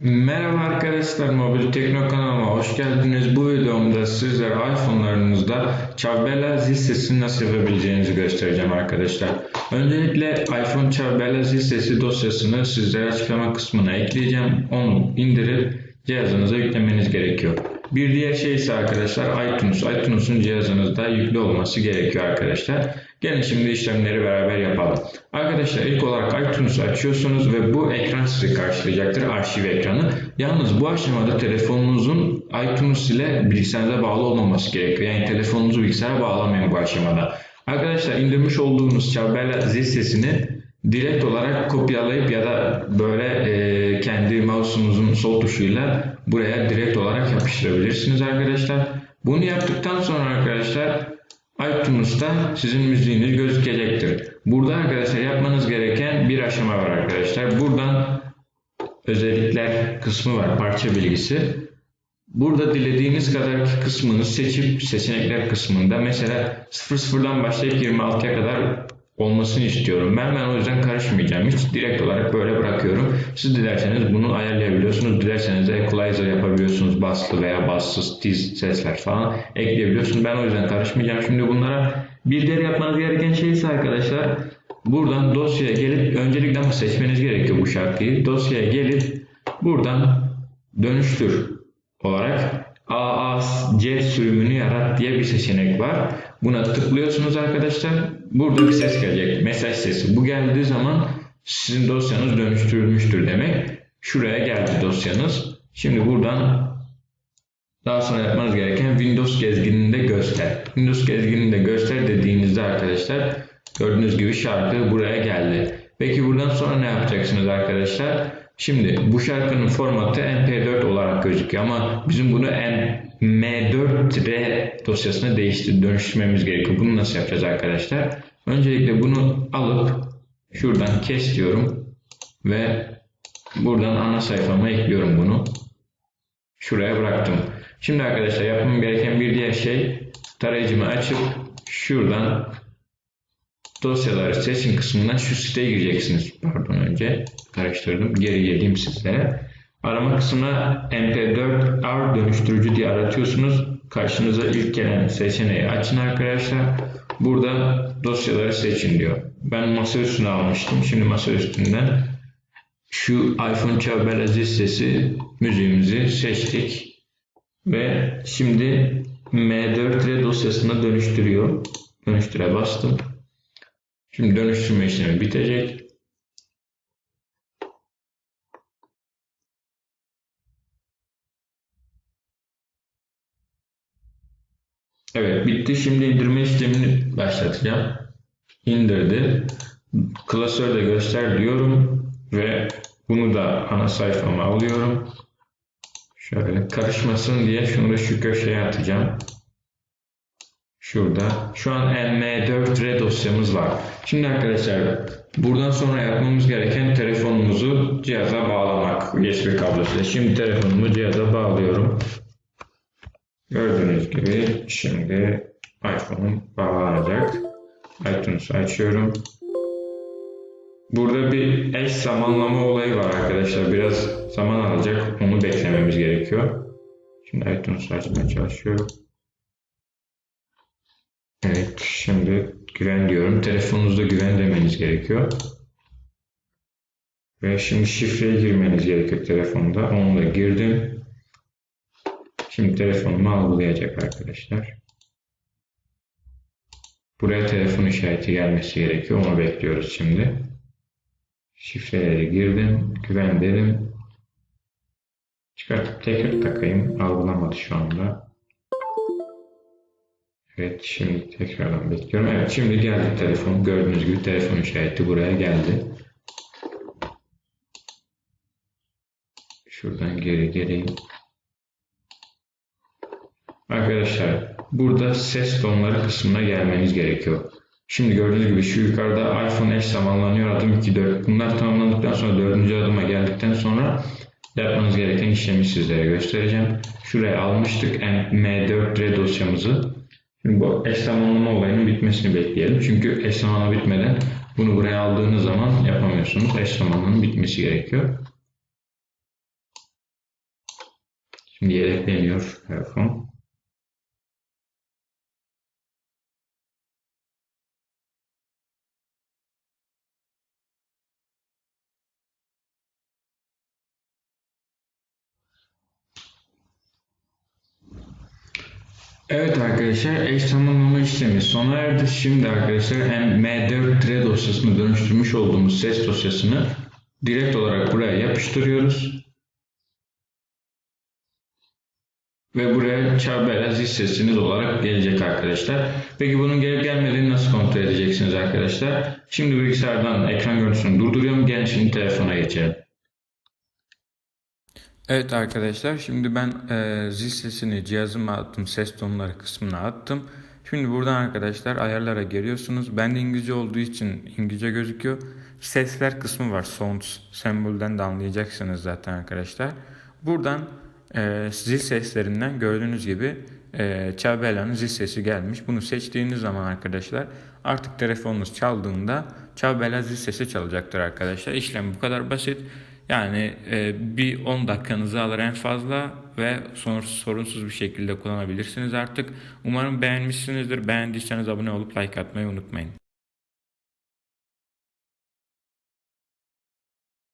Merhaba arkadaşlar, Mobil Tekno kanalıma hoş geldiniz. Bu videomda sizlere iPhone'larınızda Chavbella zil sesini nasıl yapabileceğinizi göstereceğim arkadaşlar. Öncelikle iPhone Chavbella zil sesi dosyasını sizlere açıklama kısmına ekleyeceğim. Onu indirip cihazınıza yüklemeniz gerekiyor. Bir diğer şey ise arkadaşlar iTunes. iTunes'un cihazınızda yüklü olması gerekiyor arkadaşlar. Gelin şimdi işlemleri beraber yapalım. Arkadaşlar ilk olarak iTunes'u açıyorsunuz ve bu ekran sizi karşılayacaktır. Arşiv ekranı. Yalnız bu aşamada telefonunuzun iTunes ile bilgisayarınıza bağlı olmaması gerekiyor. Yani telefonunuzu bilgisayara bağlamayın bu aşamada. Arkadaşlar indirmiş olduğunuz Chabella zil sesini direkt olarak kopyalayıp ya da böyle e, kendi mouse'unuzun sol tuşuyla buraya direkt olarak yapıştırabilirsiniz arkadaşlar. Bunu yaptıktan sonra arkadaşlar iTunes'ta sizin müziğiniz gözükecektir. Burada arkadaşlar yapmanız gereken bir aşama var arkadaşlar. Buradan özellikler kısmı var, parça bilgisi. Burada dilediğiniz kadar kısmını seçip seçenekler kısmında mesela 00'dan başlayıp 26'ya kadar olmasını istiyorum. Ben ben o yüzden karışmayacağım. Hiç direkt olarak böyle bırakıyorum. Siz dilerseniz bunu ayarlayabiliyorsunuz. Dilerseniz equalizer yapabiliyorsunuz. Baslı veya bassız tiz sesler falan ekleyebiliyorsunuz. Ben o yüzden karışmayacağım. Şimdi bunlara bir diğer yapmanız gereken şey ise arkadaşlar buradan dosyaya gelip öncelikle ama seçmeniz gerekiyor bu şarkıyı. Dosyaya gelip buradan dönüştür olarak AAC sürümünü yarat diye bir seçenek var. Buna tıklıyorsunuz arkadaşlar. Burada bir ses gelecek. Mesaj sesi. Bu geldiği zaman sizin dosyanız dönüştürülmüştür demek. Şuraya geldi dosyanız. Şimdi buradan daha sonra yapmanız gereken Windows gezgininde göster. Windows gezgininde göster dediğinizde arkadaşlar gördüğünüz gibi şarkı buraya geldi. Peki buradan sonra ne yapacaksınız arkadaşlar? Şimdi bu şarkının formatı MP4 olarak gözüküyor ama bizim bunu M4R dosyasına değiştir, dönüştürmemiz gerekiyor. Bunu nasıl yapacağız arkadaşlar? Öncelikle bunu alıp şuradan kes diyorum ve buradan ana sayfama ekliyorum bunu. Şuraya bıraktım. Şimdi arkadaşlar yapmam gereken bir diğer şey tarayıcımı açıp şuradan dosyaları seçin kısmından şu siteye gireceksiniz. Pardon önce karıştırdım. Geri geleyim sizlere. Arama kısmına mp4r dönüştürücü diye aratıyorsunuz. Karşınıza ilk gelen seçeneği açın arkadaşlar. Burada dosyaları seçin diyor. Ben masa üstüne almıştım. Şimdi masa üstünden şu iPhone Chabel Aziz sesi müziğimizi seçtik. Ve şimdi M4R dosyasına dönüştürüyor. Dönüştüre bastım. Şimdi dönüştürme işlemi bitecek. Evet bitti. Şimdi indirme işlemini başlatacağım. İndirdi. Klasörde göster diyorum ve bunu da ana sayfama alıyorum. Şöyle karışmasın diye şunu da şu köşeye atacağım. Şurada. Şu an M4R dosyamız var. Şimdi arkadaşlar buradan sonra yapmamız gereken telefonumuzu cihaza bağlamak. USB kablosuyla. Şimdi telefonumu cihaza bağlıyorum. Gördüğünüz gibi şimdi iPhone'um bağlanacak. iTunes'u açıyorum. Burada bir eş zamanlama olayı var arkadaşlar. Biraz zaman alacak. Onu beklememiz gerekiyor. Şimdi iTunes'u açmaya çalışıyorum. Evet, şimdi güven diyorum. Telefonunuzda güven demeniz gerekiyor. Ve şimdi şifreye girmeniz gerekiyor telefonda. Onu da girdim. Şimdi telefonumu algılayacak arkadaşlar. Buraya telefon işareti gelmesi gerekiyor. Onu bekliyoruz şimdi. Şifreleri girdim. Güven dedim. Çıkartıp tekrar takayım. Algılamadı şu anda. Evet şimdi tekrardan bekliyorum. Evet şimdi geldi telefon. Gördüğünüz gibi telefon işareti buraya geldi. Şuradan geri geleyim. Arkadaşlar burada ses tonları kısmına gelmeniz gerekiyor. Şimdi gördüğünüz gibi şu yukarıda iPhone eş zamanlanıyor adım 2 4. Bunlar tamamlandıktan sonra dördüncü adıma geldikten sonra yapmanız gereken işlemi sizlere göstereceğim. Şuraya almıştık M4R dosyamızı. Şimdi bu eş zamanlama olayının bitmesini bekleyelim. Çünkü eş zamanlama bitmeden bunu buraya aldığınız zaman yapamıyorsunuz. Eş zamanlamanın bitmesi gerekiyor. Şimdi yedekleniyor telefon. Evet arkadaşlar eş zamanlama işlemi sona erdi. Şimdi arkadaşlar M4 dosyasını dönüştürmüş olduğumuz ses dosyasını direkt olarak buraya yapıştırıyoruz. Ve buraya Çabela zil sesiniz olarak gelecek arkadaşlar. Peki bunun gelip gelmediğini nasıl kontrol edeceksiniz arkadaşlar? Şimdi bilgisayardan ekran görüntüsünü durduruyorum. Gelin şimdi telefona geçelim. Evet arkadaşlar şimdi ben e, zil sesini cihazıma attım ses tonları kısmına attım. Şimdi buradan arkadaşlar ayarlara geliyorsunuz. Bende İngilizce olduğu için İngilizce gözüküyor. Sesler kısmı var. Sounds sembolden de anlayacaksınız zaten arkadaşlar. Buradan e, zil seslerinden gördüğünüz gibi e, Çabela'nın zil sesi gelmiş. Bunu seçtiğiniz zaman arkadaşlar artık telefonunuz çaldığında Çabela zil sesi çalacaktır arkadaşlar. İşlem bu kadar basit. Yani e, bir 10 dakikanızı alır en fazla ve sorunsuz, sorunsuz bir şekilde kullanabilirsiniz artık. Umarım beğenmişsinizdir. Beğendiyseniz abone olup like atmayı unutmayın.